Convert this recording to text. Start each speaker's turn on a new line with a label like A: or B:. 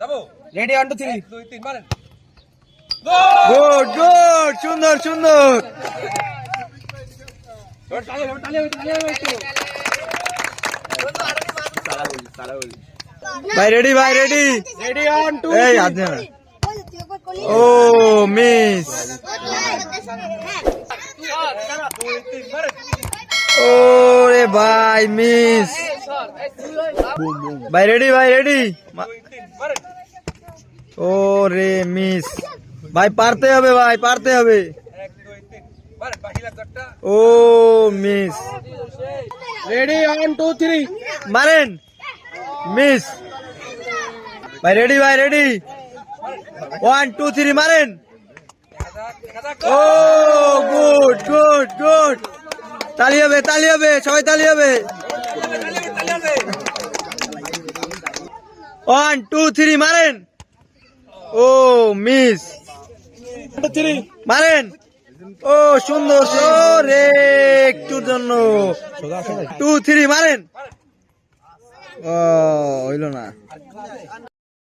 A: যাব?
B: Ready one two three
A: দুই তিন মারেন।
C: গুড গুড সুন্দর সুন্দর। ভাই রেডি ভাই রেডি
B: রেডি ওয়ান টু
C: এই হাত ও মিস ও রে ভাই মিস ভাই রেডি ভাই রেডি ও রে মিস। ভাই পারতে হবে ভাই পারতে হবে। ও miss.
B: Ready one two three
C: মারেন। মিস। ভাই রেডি ভাই রেডি ওয়ান টু থ্রি মারেন। ও গুড গুড গুড তালি হবে তালি হবে সবাই তালি হবে। ওয়ান টু থ্রি মারেন। ও মিস
B: থ্রি
C: মারেন। ও, সুন্দর রে একটুর জন্য। টু থ্রি মারেন। ও, হইল না।